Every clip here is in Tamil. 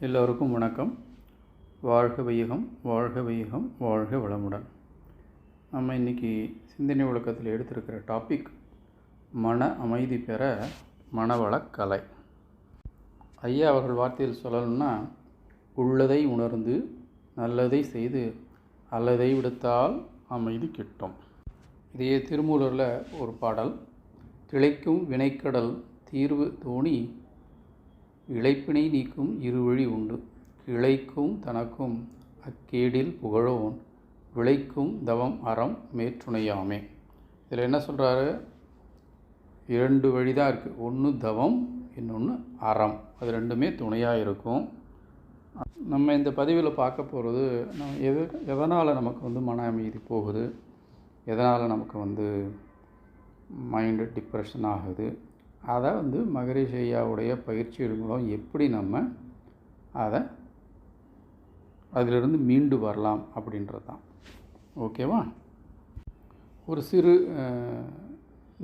எல்லோருக்கும் வணக்கம். வாழ்க வையகம் வாழ்க வையகம் வாழ்க வளமுடன். நம்ம இன்றைக்கி சிந்தனை விளக்கத்தில் எடுத்திருக்கிற டாபிக் மன அமைதி பெற மனவளக்கலை ஐயா அவர்கள் வார்த்தையில் சொல்லணும்னா உள்ளதை உணர்ந்து நல்லதை செய்து அல்லதை விடுத்தால் அமைதி கிட்டும். இதையே திருமூலரில் ஒரு பாடல் திளைக்கும் வினைக்கடல் தீர்வு தோணி இழைப்பினை நீக்கும் இருவழி உண்டு. கிளைக்கும் தனக்கும் அக்கேடில் புகழோன் விளைக்கும் தவம் அறம் மேற்றுணையாமே. இதில் என்ன சொல்கிறாரு இரண்டு வழி தான் இருக்குது ஒன்று தவம் இன்னொன்று அறம். அது ரெண்டுமே துணையாக இருக்கும். நம்ம இந்த பதிவில் பார்க்க போகிறது நம்ம எது எதனால் நமக்கு வந்து மன அமைதி போகுது? எதனால் நமக்கு வந்து மைண்டு டிப்ரெஷன் ஆகுது? அதை வந்து மகரிஷ் ஐயாவுடைய பயிற்சிகள் மூலம் எப்படி நம்ம அதை அதிலிருந்து மீண்டு வரலாம் அப்படின்றது தான். ஓகேவா? ஒரு சிறு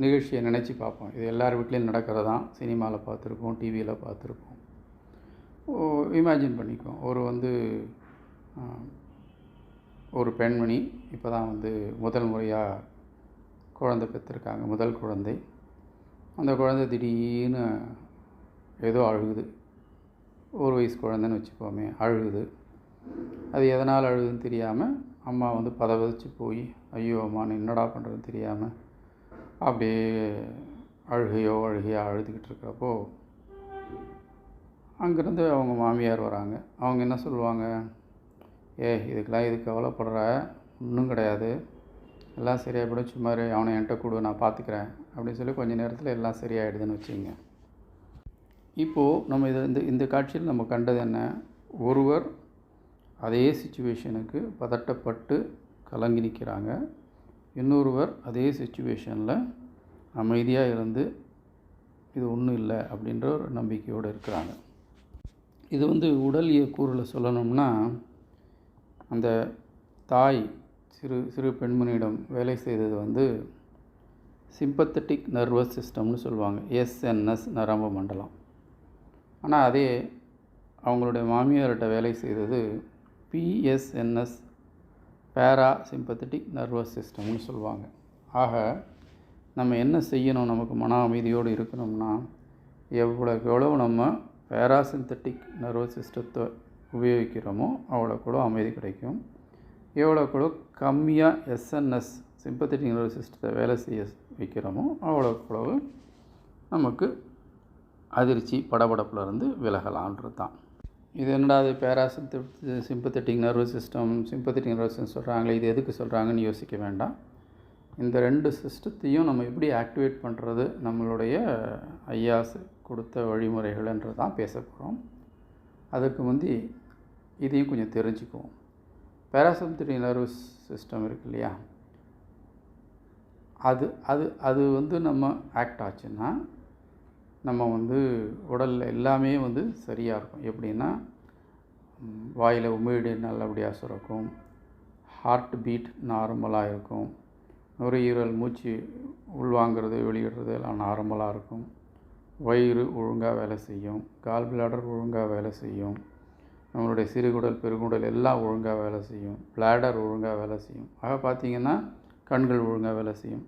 நிகழ்ச்சியை நினச்சி பார்ப்போம். இது எல்லார் வீட்லேயும் நடக்கிறது? தான் சினிமாவில் பார்த்துருப்போம் டிவியில் பார்த்துருப்போம். இமேஜின் பண்ணிக்குவோம். ஒரு வந்து ஒரு பெண்மணி இப்போ தான் வந்து முதல் முறையாக குழந்தை பெற்றிருக்காங்க முதல் குழந்தை. அந்த குழந்தை திடீர்னு ஏதோ அழுகுது. ஒரு வயசு குழந்தைன்னு வச்சுப்போமே அழுகுது. அது எதனால் அழுகுதுன்னு தெரியாமல் அம்மா வந்து பதவதிச்சு போய் ஐயோ அம்மா நான் என்னடா பண்ணுறதுன்னு தெரியாமல் அப்படியே அழுகையோ அழுகையோ அழுதுகிட்டு இருக்கிறப்போ அங்கேருந்து அவங்க மாமியார் வராங்க. அவங்க என்ன சொல்லுவாங்க? ஏ இதுக்கெல்லாம் இது கவலைப்படுற? ஒன்றும் கிடையாது. எல்லாம் சரியாக போய்டும். சும்மா அவனை என்கிட்ட கொடு. நான் பார்த்துக்கிறேன். அப்படின்னு சொல்லி கொஞ்ச நேரத்தில் எல்லாம் சரியாயிடுதுன்னு வச்சுங்க இப்போது நம்ம இதை இந்த இந்த காட்சியில் நம்ம கண்டது என்ன? ஒருவர் அதே சுச்சுவேஷனுக்கு பதட்டப்பட்டு கலங்கி நிற்கிறாங்க இன்னொருவர் அதே சுச்சுவேஷனில் அமைதியாக இருந்து இது ஒன்றும் இல்லை அப்படின்ற ஒரு நம்பிக்கையோடு இருக்கிறாங்க. இது வந்து உடல் கூறில் சொல்லணும்னா அந்த தாய் சிறு சிறு பெண்மணியிடம் வேலை செய்தது வந்து சிம்பத்தட்டிக் நர்வஸ் சிஸ்டம்னு சொல்லுவாங்க. எஸ்என்எஸ் நரம்பு மண்டலம். ஆனால் அதே அவங்களுடைய மாமியார்கிட்ட வேலை செய்தது பிஎஸ்என்எஸ் பேரா சிம்பத்தட்டிக் நர்வஸ் சிஸ்டம்னு சொல்லுவாங்க. ஆக நம்ம என்ன செய்யணும்? நமக்கு மன அமைதியோடு இருக்கணும்னா எவ்வளோக்கு எவ்வளோ நம்ம பேராசிந்தட்டிக் நர்வஸ் சிஸ்டத்தை உபயோகிக்கிறோமோ அவ்வளோக்கு எவ்வளோ அமைதி கிடைக்கும். எவ்வளோக்கு கம்மியாக எஸ்என்எஸ் சிம்பத்தட்டிக் நர்வஸ் சிஸ்டத்தை வேலை செய்ய வைக்கிறோமோ அவ்வளோக்கு எவ்வளவு நமக்கு அதிர்ச்சி படபடப்புல இருந்து விலகலான்றது தான் இது? என்னடா அது பேராசிம் sympathetic nervous system sympathetic nervous system சொல்கிறாங்களே இது எதுக்கு சொல்கிறாங்கன்னு யோசிக்க வேண்டாம். இந்த ரெண்டு சிஸ்டத்தையும் நம்ம எப்படி ஆக்டிவேட் பண்ணுறது நம்மளுடைய ஐயாஸ் கொடுத்த வழிமுறைகள்ன்றது தான் பேச போகிறோம் அதுக்கு முந்தி இதையும் கொஞ்சம் தெரிஞ்சுக்குவோம். பேராசிம்பத்தட்டிக் நர்வஸ் சிஸ்டம் இருக்கு இல்லையா? அது அது அது வந்து நம்ம ஆக்ட் ஆச்சுன்னா நம்ம வந்து உடலில் எல்லாமே வந்து சரியாக இருக்கும். எப்படின்னா வாயில் உமிழ்நீர் நல்லபடியாக சுரக்கும் ஹார்ட் பீட் நார்மலாக இருக்கும் நுரையீரல் மூச்சு உள்வாங்கிறது வெளியிடுறது எல்லாம் நார்மலாக இருக்கும். வயிறு ஒழுங்காக வேலை செய்யும் கால் பிளாடர் ஒழுங்காக வேலை செய்யும் நம்மளுடைய சிறுகுடல் பெருங்குடல் எல்லாம் ஒழுங்காக வேலை செய்யும் பிளாடர் ஒழுங்காக வேலை செய்யும். ஆக பார்த்தீங்கன்னா கண்கள் ஒழுங்காக வேலை செய்யும்.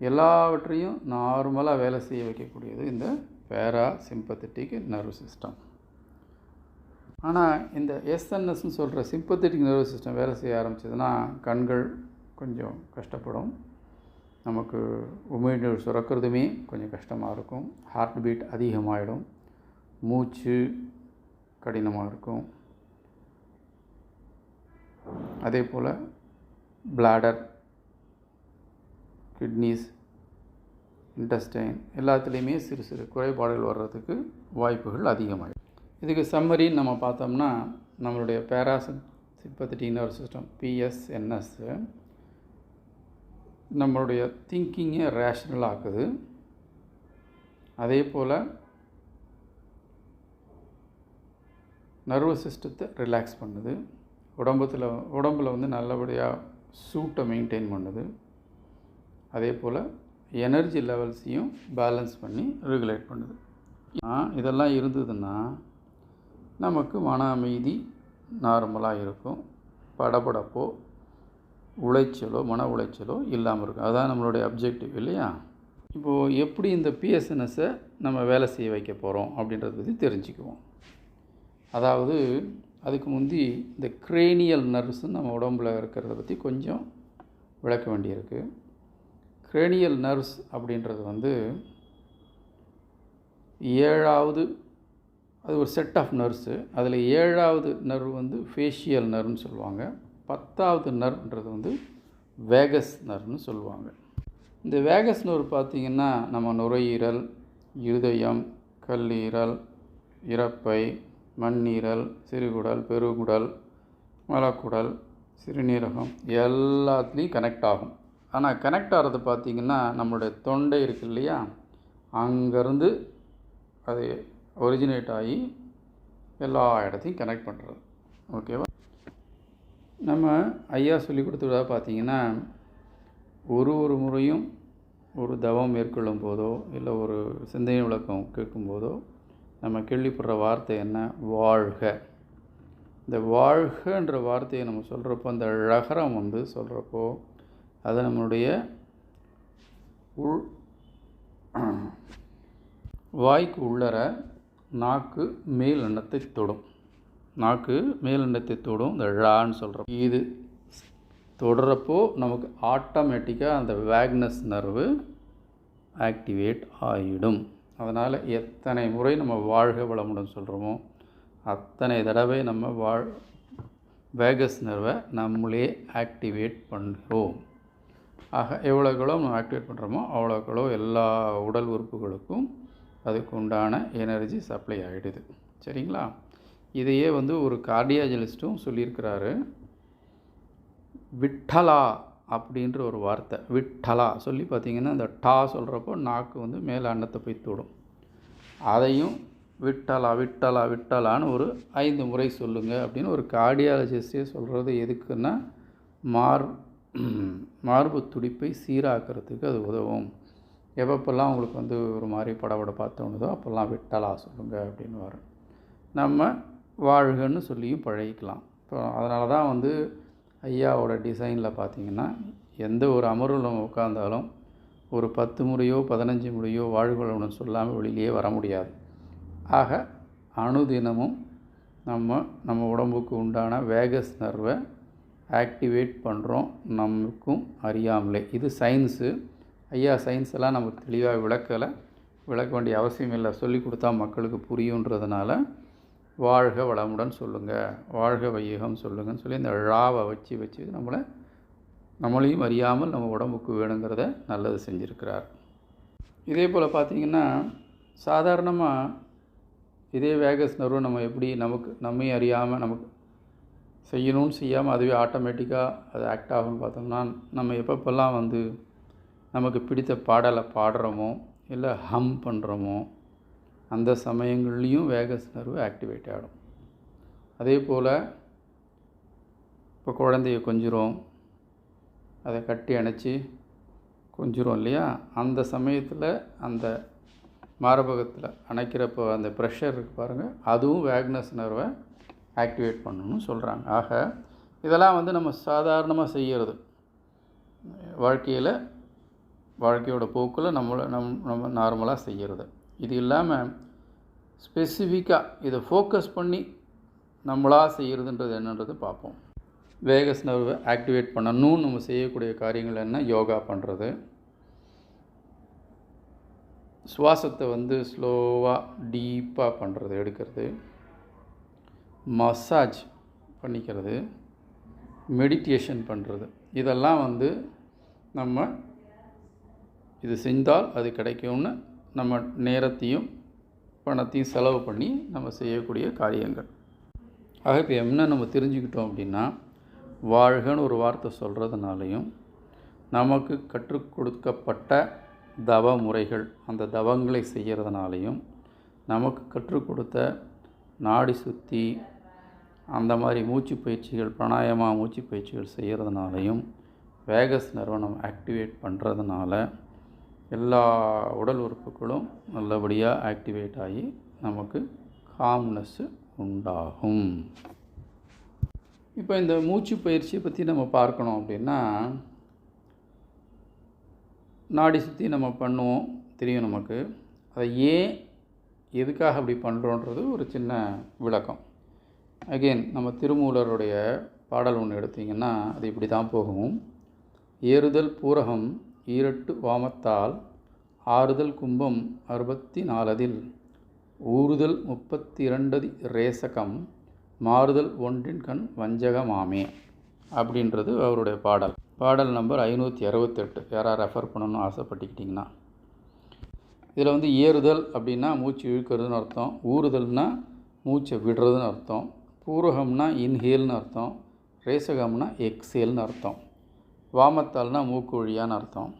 எல்லாவற்றையும் நார்மலாக வேலை செய்ய வைக்கக்கூடியது இந்த பேரா சிம்பத்தட்டிக் நர்வ் சிஸ்டம் ஆனால் இந்த எஸ்என்எஸ்ன்னு சொல்கிற சிம்பத்தட்டிக் நர்வ் சிஸ்டம் வேலை செய்ய ஆரம்பிச்சதுன்னா கண்கள் கொஞ்சம் கஷ்டப்படும். நமக்கு உமிழ்நீர் சுரக்கிறதுமே கொஞ்சம் கஷ்டமாக இருக்கும். ஹார்ட் பீட் அதிகமாகிடும் மூச்சு கடினமாக இருக்கும். அதே போல் பிளாடர் கிட்னிஸ் இன்டஸ்டைன் எல்லாத்துலேயுமே சிறு சிறு குறைபாடுகள் வர்றதுக்கு வாய்ப்புகள் அதிகமாகிடும் இதுக்கு சம்மரின்னு நம்ம பார்த்தோம்னா நம்மளுடைய பேராசன் சிம்பத்தட்டிக் நர்வ் சிஸ்டம் பிஎஸ்என்எஸ் நம்மளுடைய திங்கிங்கை ரேஷ்னல் ஆக்குது. அதே போல் நர்வஸ் சிஸ்டத்தை ரிலாக்ஸ் பண்ணுது. உடம்புல உடம்பில் வந்து நல்லபடியாக சூட்டை மெயின்டைன் பண்ணுது. அதே போல் எனர்ஜி லெவல்ஸையும் பேலன்ஸ் பண்ணி ரெகுலேட் பண்ணுது. இதெல்லாம் இருந்ததுன்னா நமக்கு மன அமைதி நார்மலாக இருக்கும். படபடப்போ உளைச்சலோ மன உளைச்சலோ இல்லாமல் இருக்கும். அதுதான் நம்மளுடைய அப்ஜெக்டிவ் இல்லையா? இப்போது எப்படி இந்த பிஎஸ்என்எஸை நம்ம வேலை செய்ய வைக்க போகிறோம் அப்படின்றத பற்றி தெரிஞ்சுக்குவோம். அதாவது அதுக்கு முந்தி இந்த கிரேனியல் நர்வ்ஸ் நம்ம உடம்புல இருக்கிறத பற்றி கொஞ்சம் விளக்க வேண்டியிருக்கு. கிரேனியல் நர்வ்ஸ் அப்படின்றது வந்து ஏழாவது அது ஒரு செட் ஆஃப் நர்வ்ஸு அதில் ஏழாவது நர்வ் வந்து ஃபேஷியல் நர்வ்னு சொல்லுவாங்க. பத்தாவது நர்வ்ன்றது வந்து வேகஸ் நர்வ்னு சொல்லுவாங்க. இந்த வேகஸ் நர்வ் பார்த்திங்கன்னா நம்ம நுரையீரல் இருதயம் கல்லீரல் இறப்பை மண்ணீரல் சிறுகுடல் பெருகுடல் மலக்குடல் சிறுநீரகம் எல்லாத்துலேயும் கனெக்ட் ஆகும். ஆனால் கனெக்ட் ஆகிறது பார்த்திங்கன்னா நம்மளுடைய தொண்டை இருக்கு இல்லையா? அங்கேருந்து அது ஒரிஜினேட் ஆகி எல்லா இடத்தையும் கனெக்ட் பண்ணுறது ஓகேவா நம்ம ஐயா சொல்லி கொடுத்ததா பார்த்திங்கன்னா ஒரு ஒரு முறையும் ஒரு தவம் மேற்கொள்ளும் போதோ இல்லை ஒரு சிந்தனை விளக்கம் கேட்கும்போதோ நம்ம கேள்விப்படுற வார்த்தை என்ன? வாழ்க. இந்த வாழ்கன்ற வார்த்தையை நம்ம சொல்கிறப்போ அந்த ழகரம் வந்து சொல்கிறப்போ அது நம்மளுடைய உள் வாய்க்கு உள்ளர நாக்கு மேல் எண்ணத்தை தொடும். நாக்கு மேல் எண்ணத்தை தொடும் இந்த ழான்னு சொல்கிறோம் இது தொடுறப்போ நமக்கு ஆட்டோமேட்டிக்காக அந்த வேக்னஸ் நர்வு ஆக்டிவேட் ஆகிடும் அதனால் எத்தனை முறை நம்ம வாழ்க வளமுடன் சொல்கிறோமோ அத்தனை தடவை நம்ம வாழ் வேகஸ் நர்வை நம்மளே ஆக்டிவேட் பண்ணுறோம் ஆக எவ்வளோக்களோ நம்ம ஆக்டிவேட் பண்ணுறோமோ அவ்வளோக்களோ எல்லா உடல் உறுப்புகளுக்கும் அதுக்கு உண்டான எனர்ஜி சப்ளை ஆகிடுது சரிங்களா? இதையே வந்து ஒரு கார்டியாஜலிஸ்ட்டும் சொல்லியிருக்கிறாரு. விட்டலா அப்படின்ற ஒரு வார்த்தை. விட்டலா. சொல்லி பார்த்தீங்கன்னா இந்த டா சொல்கிறப்போ நாக்கு வந்து மேலே அன்னத்தை போய் தொடும். அதையும் விட்டலா விட்டலா விட்டலான்னு ஒரு ஐந்து முறை சொல்லுங்கள் அப்படின்னு ஒரு கார்டியாலஜிஸ்டே சொல்கிறது எதுக்குன்னா மார் மார்பு துடிப்பை சீராக்கிறதுக்கு அது உதவும். எப்பப்பெல்லாம் உங்களுக்கு வந்து ஒரு மாதிரி படபடப்பாக தோணுதோ அப்போல்லாம் விட்டலா சொல்லுங்கள் அப்படின்னு வரும் நம்ம வாழ்கன்னு சொல்லியும் பழகிக்கலாம். இப்போ அதனால தான் வந்து ஐயாவோட டிசைனில் பார்த்தீங்கன்னா எந்த ஒரு அமர்வில் நம்ம உட்காந்தாலும் ஒரு பத்து முறையோ பதினஞ்சு முறையோ வாழ்வுகளுடன் சொல்லாமல் வெளியிலேயே வர முடியாது. ஆக அணுதினமும் நம்ம நம்ம உடம்புக்கு உண்டான வேகஸ் நர்வை ஆக்டிவேட் பண்ணுறோம் நமக்கும் அறியாமலே. இது சயின்ஸு ஐயா சயின்ஸ் எல்லாம் நமக்கு தெளிவாக விளக்கலை. விளக்க வேண்டிய அவசியம் இல்லை. சொல்லி கொடுத்தா மக்களுக்கு புரியுன்றதுனால வாழ்க வளமுடன் சொல்லுங்கள் வாழ்க வையகம் சொல்லுங்கன்னு சொல்லி இந்த ழாவை வச்சு வச்சு நம்மளை நம்மளையும் அறியாமல் நம்ம உடம்புக்கு வேணுங்கிறத நல்லது செஞ்சுருக்கிறார். இதே போல் பார்த்திங்கன்னா சாதாரணமாக இதே வேகஸ் நர்வு நம்ம எப்படி நமக்கு நம்மையும் அறியாமல் நமக்கு செய்யணும்னு செய்யாமல் அதுவே ஆட்டோமேட்டிக்காக அது ஆக்ட் ஆகும்னு பார்த்தோம்னா நம்ம எப்பப்பெல்லாம் வந்து நமக்கு பிடித்த பாடலை பாடுறோமோ இல்லை ஹம் பண்ணுறோமோ அந்த சமயங்கள்லேயும் வேகஸ் நர்வு ஆக்டிவேட் ஆகிடும் அதே போல் இப்போ குழந்தைய கொஞ்சிரும் அதை கட்டி அணைச்சி கொஞ்சிரும் இல்லையா? அந்த சமயத்தில் அந்த மார்பகத்தில் அணைக்கிறப்போ அந்த ப்ரெஷர் இருக்கு பாருங்கள் அதுவும் வேக்னஸ் நர்வை ஆக்டிவேட் பண்ணணும்னு சொல்கிறாங்க ஆக இதெல்லாம் வந்து நம்ம சாதாரணமாக செய்கிறது வாழ்க்கையில் வாழ்க்கையோட போக்கில் நம்மளை நம் நம்ம நார்மலாக செய்கிறது இது இல்லாமல் ஸ்பெசிஃபிக்காக இதை ஃபோக்கஸ் பண்ணி நம்மளாக செய்கிறதுன்றது என்னன்றது பார்ப்போம். வேகஸ் நர்வை ஆக்டிவேட் பண்ணணும்னு நம்ம செய்யக்கூடிய காரியங்கள் என்ன? யோகா பண்ணுறது சுவாசத்தை வந்து ஸ்லோவாக டீப்பாக பண்ணுறது எடுக்கிறது. மசாஜ் பண்ணிக்கிறது மெடிடேஷன் பண்ணுறது இதெல்லாம் வந்து நம்ம இது செஞ்சால் அது கிடைக்கும்னு நம்ம நேரத்தையும் பணத்தையும் செலவு பண்ணி நம்ம செய்யக்கூடிய காரியங்கள். ஆக இப்போ என்ன நம்ம தெரிஞ்சுக்கிட்டோம் அப்படின்னா வாழ்கன்னு ஒரு வார்த்தை சொல்கிறதுனாலையும் நமக்கு கற்றுக் கொடுக்கப்பட்ட தவ முறைகள் அந்த தவங்களை செய்கிறதுனாலையும் நமக்கு கற்றுக் கொடுத்த நாடி சுற்றி அந்த மாதிரி மூச்சு பயிற்சிகள் பிராணாயமா மூச்சு பயிற்சிகள் செய்கிறதுனாலையும் வேகஸ் நிறுவனம் ஆக்டிவேட் பண்ணுறதுனால எல்லா உடல் உறுப்புகளும் நல்லபடியாக ஆக்டிவேட் ஆகி நமக்கு காம்னஸ்ஸு உண்டாகும். இப்போ இந்த மூச்சு பயிற்சியை பற்றி நம்ம பார்க்கணும் அப்படின்னா நாடி சுற்றி நம்ம பண்ணுவோம் தெரியும் நமக்கு. அதை ஏன் எதுக்காக அப்படி பண்ணுறோன்றது ஒரு சின்ன விளக்கம். அகெயின் நம்ம திருமூலருடைய பாடல் ஒன்று எடுத்திங்கன்னா அது இப்படி தான் போகும். ஏறுதல் பூரகம் ஈரட்டு வாமத்தால் ஆறுதல் கும்பம் அறுபத்தி நாலதில் ஊறுதல் முப்பத்தி இரண்டதி ரேசகம் மாறுதல் ஒன்றின் கண் வஞ்சகமாமே அப்படின்றது அவருடைய பாடல். பாடல் நம்பர் ஐநூற்றி அறுபத்தெட்டு. யாராவது ரெஃபர் பண்ணணும்னு ஆசைப்பட்டுக்கிட்டிங்கன்னா. இதில் வந்து ஏறுதல் அப்படின்னா மூச்சு இழுக்கிறதுன்னு அர்த்தம். ஊறுதல்னால் மூச்சை விடுறதுன்னு அர்த்தம். பூரகம்னா இன்ஹேல்னு அர்த்தம் ரேசகம்னா எக்ஸேல்னு அர்த்தம் வாமத்தால்னா மூக்கு வழியான்னு அர்த்தம்.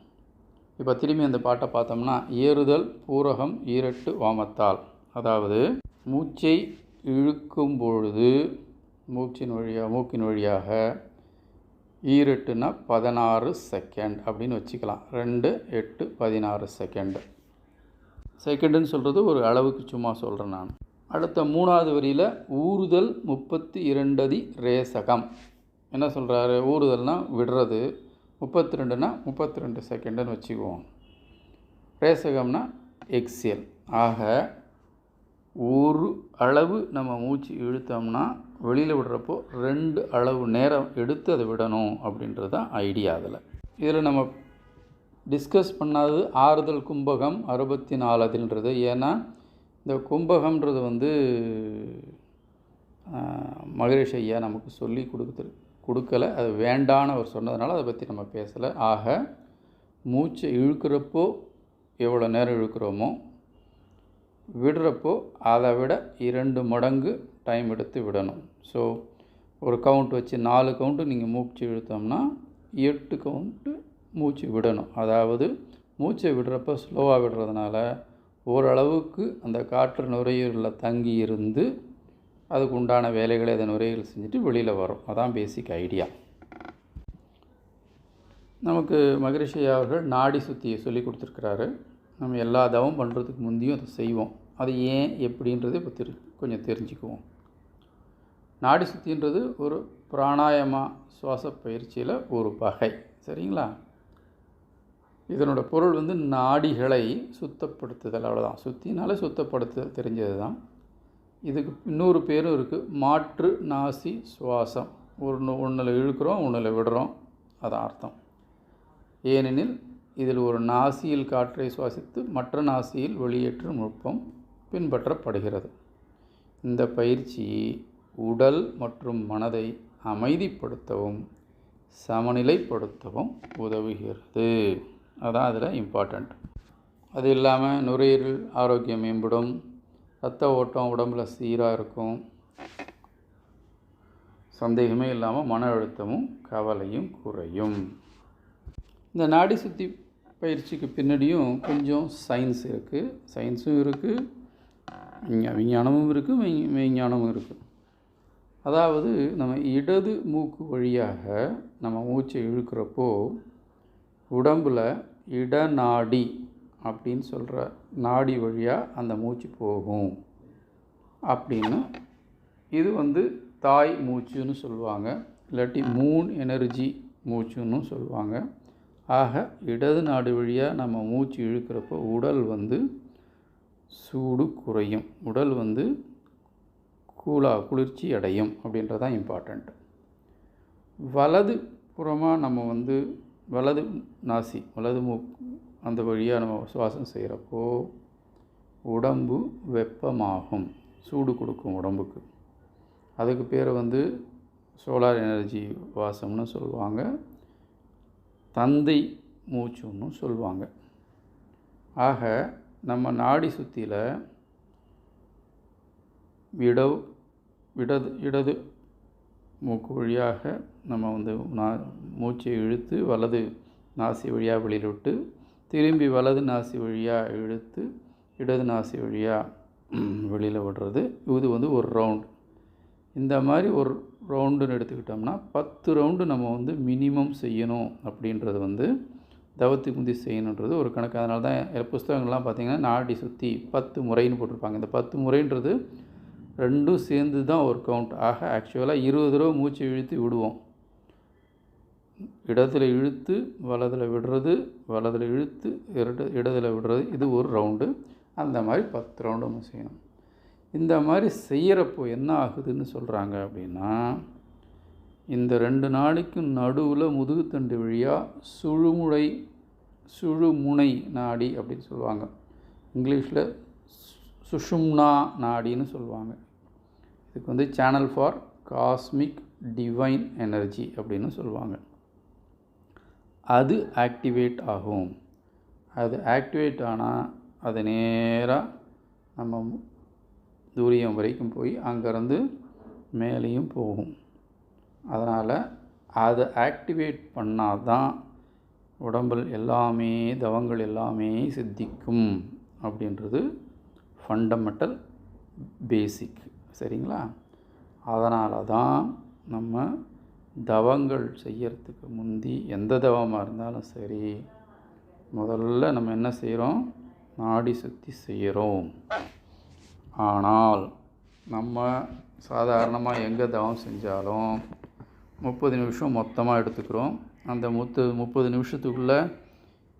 இப்போ திரும்பி அந்த பாட்டை பார்த்தோம்னா ஏறுதல் பூரகம் ஈரட்டு வாமத்தால். அதாவது மூச்சை இழுக்கும் பொழுது மூச்சின் வழியாக மூக்கின் வழியாக ஈரெட்டுனா பதினாறு செகண்ட் அப்படின்னு வச்சுக்கலாம். ரெண்டு எட்டு பதினாறு செகண்டு செகண்டுன்னு சொல்கிறது ஒரு அளவுக்கு சும்மா சொல்கிறேன் நான். அடுத்த மூணாவது வரியில் ஊறுதல் முப்பத்தி இரண்டதி ரேசகம். என்ன சொல்கிறாரு ஊறுதல்னால் விடுறது முப்பத்தி ரெண்டுனா முப்பத்தி ரெண்டு செகண்டுன்னு வச்சுக்குவோம். ரேசகம்னா எக்ஸியல். ஆக ஒரு அளவு நம்ம மூச்சு இழுத்தோம்னா வெளியில் விடுறப்போ ரெண்டு அளவு நேரம் எடுத்து அதை விடணும் அப்படின்றது தான் ஐடியா அதில். இதில் நம்ம டிஸ்கஸ் பண்ணாதது ஆறுதல் கும்பகம் அறுபத்தி நாலதுன்றது ஏன்னா இந்த கும்பகம்ன்றது வந்து மகரிஷ் ஐயா நமக்கு சொல்லி கொடுக்குறது கொடுக்கல. அது வேண்டான்னு அவர் சொன்னதுனால அதை பற்றி நம்ம பேசலை. ஆக மூச்சை இழுக்கிறப்போ எவ்வளோ நேரம் இழுக்கிறோமோ விடுறப்போ அதை விட இரண்டு மடங்கு டைம் எடுத்து விடணும். ஸோ ஒரு கவுண்ட் வச்சு நாலு கவுண்ட்டு நீங்கள் மூச்சு இழுத்தோம்னா எட்டு கவுண்ட்டு மூச்சு விடணும். அதாவது மூச்சை விடுறப்ப ஸ்லோவாக விடுறதுனால ஓரளவுக்கு அந்த காற்று நுரையீரலில் தங்கி இருந்து அதுக்கு உண்டான வேலைகளை அதை நுரையீரல் செஞ்சுட்டு வெளியில் வரும். அதான் பேசிக் ஐடியா நமக்கு மகரிஷி அவர்கள் நாடி சுத்தியை சொல்லி கொடுத்துருக்கிறாரு. நம்ம எல்லா தவம் பண்ணுறதுக்கு முந்தையும் அதை செய்வோம். அது ஏன் எப்படின்றது இப்போ தெரி கொஞ்சம் தெரிஞ்சுக்குவோம். நாடி சுத்தின்றது ஒரு பிராணாயமா சுவாச பயிற்சியில் ஒரு வகை சரிங்களா? இதனோட பொருள் வந்து நாடிகளை சுத்தப்படுத்துதல் அவ்வளோதான் சுத்தினால சுத்தப்படுத்துதல் தெரிஞ்சது தான் இதுக்கு இன்னொரு பேரும் இருக்குது மாற்று நாசி சுவாசம். ஒன்று ஒன்றில் இழுக்கிறோம் ஒன்றில் விடுறோம். அதான் அர்த்தம். ஏனெனில் இதில் ஒரு நாசியில் காற்றை சுவாசித்து மற்ற நாசியில் வெளியேற்றும் நுட்பம் பின்பற்றப்படுகிறது. இந்த பயிற்சி உடல் மற்றும் மனதை அமைதிப்படுத்தவும் சமநிலைப்படுத்தவும் உதவுகிறது. அதுதான் அதில் இம்பார்ட்டண்ட் அது இல்லாமல் நுரையீரல் ஆரோக்கியம் மேம்படும். ரத்த ஓட்டம் உடம்புல சீராக இருக்கும். சந்தேகமே இல்லாமல் மன அழுத்தமும் கவலையும் குறையும். இந்த நாடி சுத்தி பயிற்சிக்கு பின்னாடியும் கொஞ்சம் சயின்ஸ் இருக்குது சயின்ஸும் இருக்குது விஞ்ஞானமும் இருக்குது மெய் மெய்ஞானமும் இருக்குது அதாவது நம்ம இடது மூக்கு வழியாக நம்ம மூச்சை இழுக்கிறப்போ உடம்பில் இடநாடி அப்படின்னு சொல்கிற நாடி வழியாக அந்த மூச்சு போகும் அப்படின்னு. இது வந்து தாய் மூச்சுன்னு சொல்லுவாங்க. இல்லாட்டி மூன் எனர்ஜி மூச்சுன்னு சொல்லுவாங்க. ஆக இடது நாடு வழியாக நம்ம மூச்சு இழுக்கிறப்போ உடல் வந்து சூடு குறையும். உடல் வந்து கூலாக குளிர்ச்சி அடையும் அப்படின்றது தான் இம்பார்ட்டண்ட் வலது புறமாக நம்ம வந்து வலது நாசி வலது மூ அந்த வழியாக நம்ம சுவாசம் செய்கிறப்போ உடம்பு வெப்பமாகும் சூடு கொடுக்கும் உடம்புக்கு. அதுக்கு பேர் வந்து சோலார் எனர்ஜி வாசம்னு சொல்லுவாங்க. தந்தை மூச்சுன்னு சொல்லுவாங்க. ஆக நம்ம நாடி சுற்றியில் இடவு இடது இடது மூக்கு வழியாக நம்ம வந்து நா மூச்சை இழுத்து வலது நாசி வழியாக வெளியில் விட்டு திரும்பி வலது நாசி வழியாக இழுத்து இடது நாசி வழியாக வெளியில் விடுறது இது வந்து ஒரு ரவுண்ட் இந்த மாதிரி ஒரு ரவுண்டுன்னு எடுத்துக்கிட்டோம்னா பத்து ரவுண்டு நம்ம வந்து மினிமம் செய்யணும் அப்படின்றது வந்து தவத்துக்கு முந்தி செய்யணுன்றது ஒரு கணக்கு. அதனால தான் புஸ்தகங்கள்லாம் பார்த்திங்கன்னா நாடி சுற்றி பத்து முறைன்னு போட்டிருப்பாங்க. இந்த பத்து முறைன்றது ரெண்டும் சேர்ந்து தான் ஒரு கவுண்ட் ஆக ஆக்சுவலாக இருபது தடவை மூச்சு இழுத்து விடுவோம். இடத்துல இழுத்து வலதில் விடுறது வலதில் இழுத்து இடது இடத்துல விடுறது இது ஒரு ரவுண்டு அந்த மாதிரி பத்து ரவுண்டு நம்ம செய்யணும். இந்த மாதிரி செய்கிறப்போ என்ன ஆகுதுன்னு சொல்கிறாங்க அப்படின்னா இந்த ரெண்டு நாளைக்கும் நடுவில் முதுகுத்தண்டு வழியாக சுழுமுனை சுழுமுனை நாடி அப்படின்னு சொல்லுவாங்க. இங்கிலீஷில் சுஷும்னா நாடின்னு சொல்லுவாங்க. இதுக்கு வந்து channel for cosmic divine energy அப்படின்னு சொல்லுவாங்க. அது ஆக்டிவேட் ஆகும். அது ஆக்டிவேட் ஆனால் அது நேராக நம்ம தூரியம் வரைக்கும் போய் அங்கேருந்து மேலேயும் போகும். அதனால் அதை ஆக்டிவேட் பண்ணால் தான் உடம்பில் எல்லாமே தவங்கள் எல்லாமே சித்திக்கும் அப்படின்றது ஃபண்டமெண்டல் பேசிக் சரிங்களா? அதனால தான் நம்ம தவங்கள் செய்யறதுக்கு முந்தி எந்த தவமாக இருந்தாலும் சரி முதல்ல நம்ம என்ன செய்கிறோம் நாடி சுத்தி செய்கிறோம் ஆனால் நம்ம சாதாரணமாக எங்கே தவம் செஞ்சாலும் முப்பது நிமிஷம் மொத்தமாக எடுத்துக்கிறோம். அந்த முத்து முப்பது நிமிஷத்துக்குள்ளே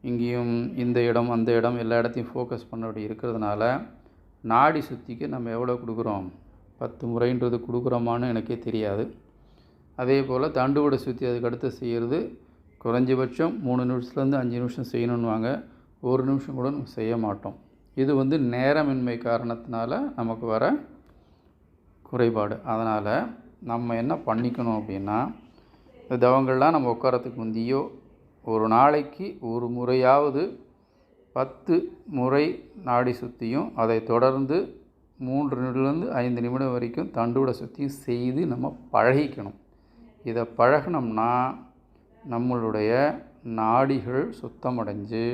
இங்கேயும் இந்த இடம் அந்த இடம் எல்லா இடத்தையும் ஃபோக்கஸ் பண்ண வேண்டி இருக்கிறதுனால நாடி சுத்திக்கு நம்ம எவ்வளோ கொடுக்குறோம்? பத்து முறைன்றது கொடுக்குறோமான்னு எனக்கே தெரியாது. அதே போல் தண்டுவடை சுற்றி அதுக்கு அடுத்து செய்கிறது குறைஞ்சபட்சம் மூணு நிமிஷத்துலேருந்து அஞ்சு நிமிஷம் செய்யணுன்னுவாங்க. ஒரு நிமிஷம் கூட நம்ம செய்ய மாட்டோம். இது வந்து நேரமின்மை காரணத்தினால நமக்கு வர குறைபாடு. அதனால் நம்ம என்ன பண்ணிக்கணும் அப்படின்னா இந்த தவங்கள்லாம் நம்ம உட்காரத்துக்கு முந்தியோ ஒரு நாளைக்கு ஒரு முறையாவது பத்து முறை நாடி சுற்றியும் அதை தொடர்ந்து மூன்று நிமிடத்துலேருந்து ஐந்து நிமிடம் வரைக்கும் தண்டுவடை சுற்றியும் செய்து நம்ம பழகிக்கணும். இதை பழகினோம்னா நம்மளுடைய நாடிகள் சுத்தமடைஞ்சு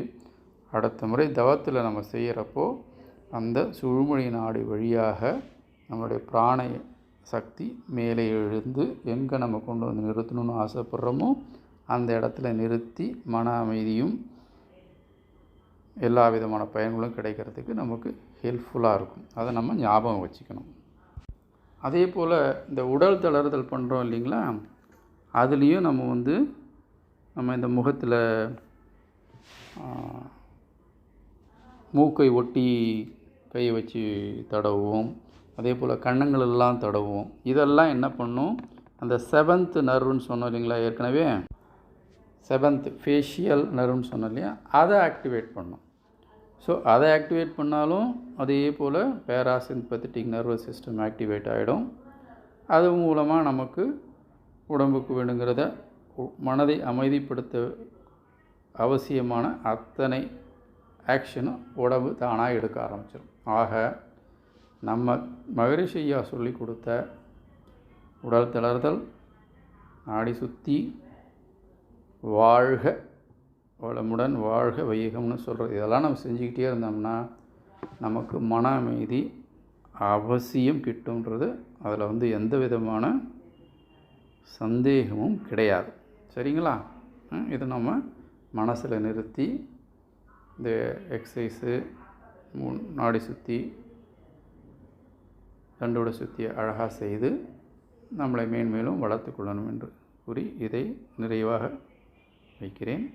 அடுத்த முறை தவத்தில் நம்ம செய்கிறப்போ அந்த சுழுமொழி நாடி வழியாக நம்மளுடைய பிராண சக்தி மேலே எழுந்து எங்கே நம்ம கொண்டு வந்து நிறுத்தணும்னு ஆசைப்படுறோமோ அந்த இடத்துல நிறுத்தி மன அமைதியும் எல்லா விதமான பயன்களும் கிடைக்கிறதுக்கு நமக்கு ஹெல்ப்ஃபுல்லாக இருக்கும். அதை நம்ம ஞாபகம் வச்சுக்கணும். அதே போல் இந்த உடல் தளர்தல் பண்ணுறோம் இல்லைங்களா? அதுலேயும் நம்ம வந்து நம்ம இந்த முகத்தில் மூக்கை ஒட்டி கை வச்சு தடவுவோம். அதே போல் கன்னங்களெல்லாம் தடவுவோம். இதெல்லாம் என்ன பண்ணும்? அந்த செவன்த்து நர்வுன்னு சொன்னோம் இல்லைங்களா? ஏற்கனவே செவன்த் ஃபேஷியல் நர்வுன்னு சொன்னோம் இல்லையா? அதை ஆக்டிவேட் பண்ணும். ஸோ அதை ஆக்டிவேட் பண்ணாலும் அதே போல் பேராசிம்பத்திக் நர்வஸ் சிஸ்டம் ஆக்டிவேட் ஆகிடும் அது மூலமாக நமக்கு உடம்புக்கு வேணுங்கிறத மனதை அமைதிப்படுத்த அவசியமான அத்தனை ஆக்ஷனும் உடம்பு தானாக எடுக்க ஆரம்பிச்சிடும் ஆக நம்ம மகரிஷி ஐயா சொல்லி கொடுத்த உடல் தளர்தல் நாடி சுற்றி வாழ்க வளமுடன் வாழ்க வையகம்னு சொல்கிறது இதெல்லாம் நம்ம செஞ்சுக்கிட்டே இருந்தோம்னா நமக்கு மன அமைதி அவசியம் கிட்டும்ன்றது அதில் வந்து எந்த விதமான சந்தேகமும் கிடையாது. சரிங்களா? இது நம்ம மனசில் நிறுத்தி இந்த எக்ஸசைஸு மூ- நாடி சுற்றி தண்டோட சுற்றி அழகாக செய்து நம்மளை மேன்மேலும் வளர்த்து கொள்ளணும் என்று கூறி இதை நிறைவாக வைக்கிறேன்.